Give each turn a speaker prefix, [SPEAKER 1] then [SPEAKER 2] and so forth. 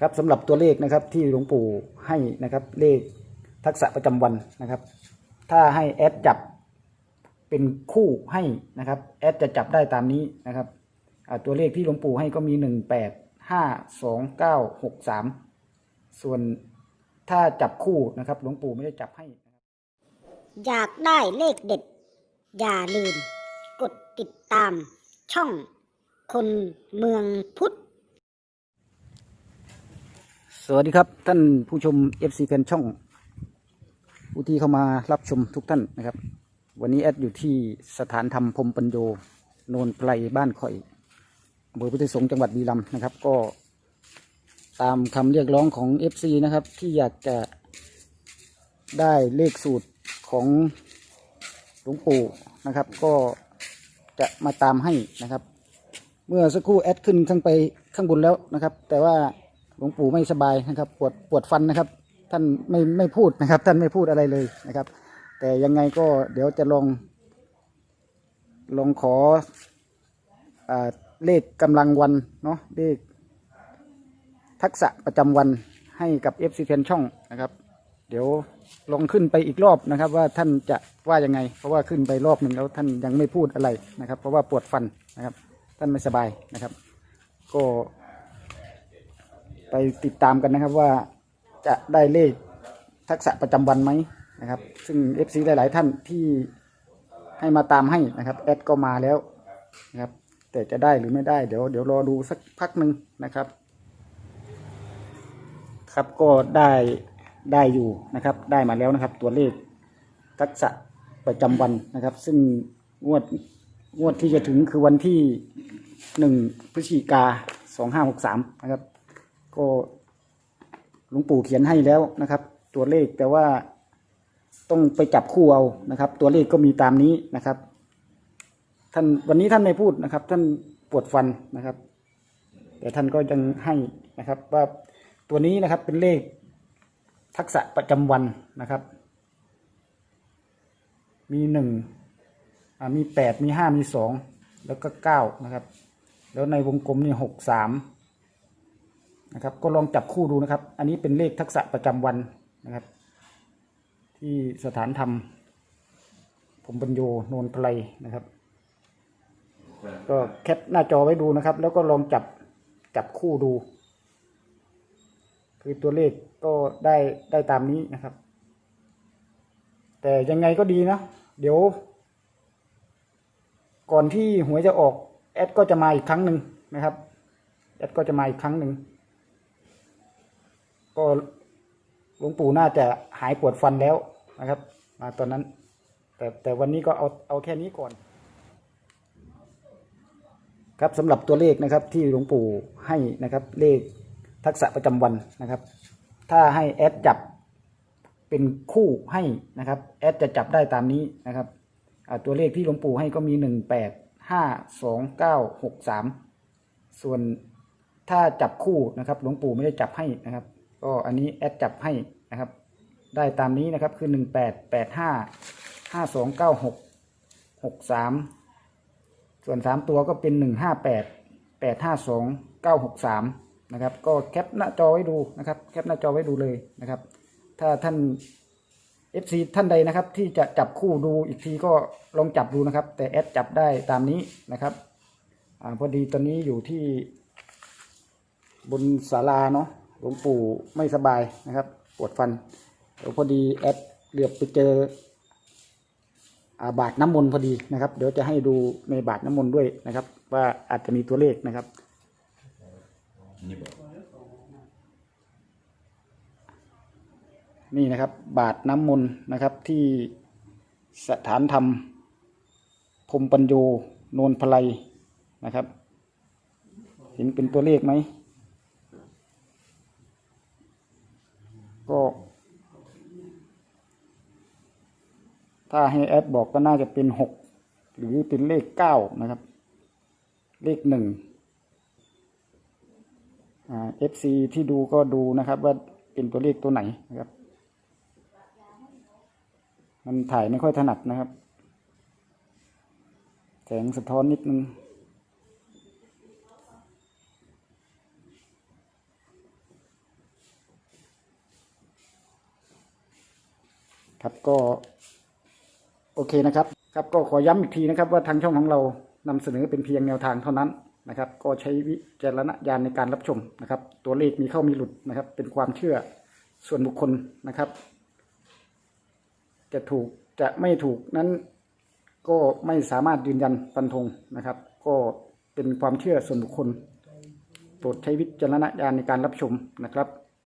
[SPEAKER 1] ครับสำหรับตัวเลขนะครับที่หลวงปู่ให้นะครับเลขทักษะประจำวันนะครับ ถ้าให้แอดจับเป็นคู่ให้นะครับแอดจะจับได้ตามนี้นะครับตัวเลขที่หลวงปู่ให้ก็มีหนึ่งแปดห้าสองเก้าหกสามส่วนถ้าจับคู่นะครับหลวงปู่ไม่ได้จับให้นะครับ
[SPEAKER 2] อยากได้เลขเด็ด อย่าลืม กดติดตามช่องคนเมืองพุทธ
[SPEAKER 1] สวัสดีครับท่านผู้ชม FC แฟนช่องผู้ที่เข้ามารับชมทุกท่านนะครับ วันนี้แอดอยู่ที่สถานธรรมพรมปัญโยโนนไพรบ้านข่อยอำเภอพุทธสงฆ์จังหวัดบุรีรัมย์นะครับ ก็ตามคำเรียกร้องของ FC นะครับ ที่อยากจะได้เลขสูตรของหลวงปู่นะครับ ก็จะมาตามให้นะครับ เมื่อสักครู่แอดขึ้นข้างไปข้างบนแล้วนะครับ แต่ว่า หลวงปู่ไม่สบายนะครับปวดปวดฟันนะครับ ท่านไม่ไม่พูดนะครับ ท่านไม่พูดอะไรเลยนะครับ แต่ยังไงก็เดี๋ยวจะลอง ลองขออเลขกำลังวันเนาะเลขทักษะประจำวันให้กับ FC แฟนช่องนะครับ เดี๋ยวลองขึ้นไปอีกรอบนะครับ ว่าท่านจะว่ายังไง เพราะว่าขึ้นไปรอบหนึ่งแล้วท่านยังไม่พูดอะไรนะครับ เพราะว่าปวดฟันนะครับ ท่านไม่สบายนะครับ ก็ ไปติดตามกันนะครับว่าจะได้เลขทักษะประจำวันไหมนะครับ ซึ่ง FC หลาย ๆ ท่านที่ให้มาตามให้นะครับแอดก็มาแล้วนะครับ แต่จะได้หรือไม่ได้เดี๋ยวเดี๋ยวรอดูสักพักหนึ่งนะครับ ครับก็ได้ได้อยู่นะครับ ได้มาแล้วนะครับ ตัวเลขทักษะประจำวันนะครับ ซึ่งงวดงวดที่จะถึงคือวันที่หนึ่งพฤศจิกาสองห้าหกสามนะครับ ก็หลวงปู่เขียนให้แล้วนะครับ ตัวเลขแต่ว่าต้องไปจับคู่เอานะครับ ตัวเลขก็มีตามนี้นะครับ ท่านวันนี้ท่านไม่พูดนะครับ ท่านปวดฟันนะครับ แต่ท่านก็ยังให้นะครับ ว่าตัวนี้นะครับเป็นเลขทักษะประจำวันนะครับ มีหนึ่งมีแปดมีห้ามีสองแล้วก็เก้านะครับ แล้วในวงกลมนี่หกสาม นะครับ ก็ลองจับคู่ดูนะครับ อันนี้เป็นเลขทักษะประจำวันนะครับ ที่สถานธรรมผมบรรโยโนนไพรนะครับ ก็แคปหน้าจอไว้ดูนะครับ แล้วก็ลองจับจับคู่ดู คือตัวเลขก็ได้ได้ตามนี้นะครับ แต่ยังไงก็ดีนะ เดี๋ยว ก่อนที่หวยจะออกแอดก็จะมาอีกครั้งหนึ่งนะครับแอดก็จะมาอีกครั้งหนึ่ง ก็หลวงปู่น่าจะหายปวดฟันแล้วนะครับมาตอนนั้น แต่แต่วันนี้ก็เอาเอาแค่นี้ก่อน ครับสำหรับตัวเลขนะครับที่หลวงปู่ให้นะครับเลขทักษะประจำวันนะครับ ถ้าให้แอดจับเป็นคู่ให้นะครับแอดจะจับได้ตามนี้นะครับตัวเลขที่หลวงปู่ให้ก็มีหนึ่งแปดห้าสองเก้าหกสามส่วนถ้าจับคู่นะครับหลวงปู่ไม่ได้จับให้นะครับ ก็อันนี้แอดจับให้นะครับ ได้ตามนี้นะครับคือหนึ่งแปดแปดห้าห้าสองเก้าหกหกสามส่วนสามตัวก็เป็นหนึ่งห้าแปดแปดห้าสองเก้าหกสามนะครับ ก็แคปหน้าจอไว้ดูนะครับ แคปหน้าจอไว้ดูเลยนะครับ ถ้าท่าน FC ท่านใดนะครับ ที่จะจับคู่ดูอีกทีก็ลองจับดูนะครับ แต่แอดจับได้ตามนี้นะครับอาพอดีตอนนี้อยู่ที่บนศาลาเนาะ หลวงปู่ไม่สบายนะครับ ปวดฟันเดี๋ยวพอดีแอดเหลือบไปเจออาบาทน้ำมนต์พอดีนะครับ เดี๋ยวจะให้ดูในบาทน้ำมนต์ด้วยนะครับ ว่าอาจจะมีตัวเลขนะครับนี่นะครับ บาทน้ำมนต์นะครับที่สถานธรรมพรมปัญโยโนนพลัยนะครับ เห็นเป็นตัวเลขไหม ก็ ถ้าให้แอดบอกก็น่าจะเป็นหกหรือเป็นเลขเก้านะครับ เลขหนึ่งอ่า FC ที่ดูก็ดูนะครับว่าเป็นตัวเลขตัวไหนนะครับ มันถ่ายไม่ค่อยถนัดนะครับ แสงสะท้อนนิดนึง ครับก็โอเคนะครับ ครับก็ขอย้ำอีกทีนะครับว่าทางช่องของเรานำเสนอเป็นเพียงแนวทางเท่านั้นนะครับ ก็ใช้วิจารณญาณในการรับชมนะครับ ตัวเลขมีเข้ามีหลุดนะครับ เป็นความเชื่อส่วนบุคคลนะครับ จะถูกจะไม่ถูกนั้นก็ไม่สามารถยืนยันฟันธงนะครับ ก็เป็นความเชื่อส่วนบุคคลโปรดใช้วิจารณญาณในการรับชมนะครับ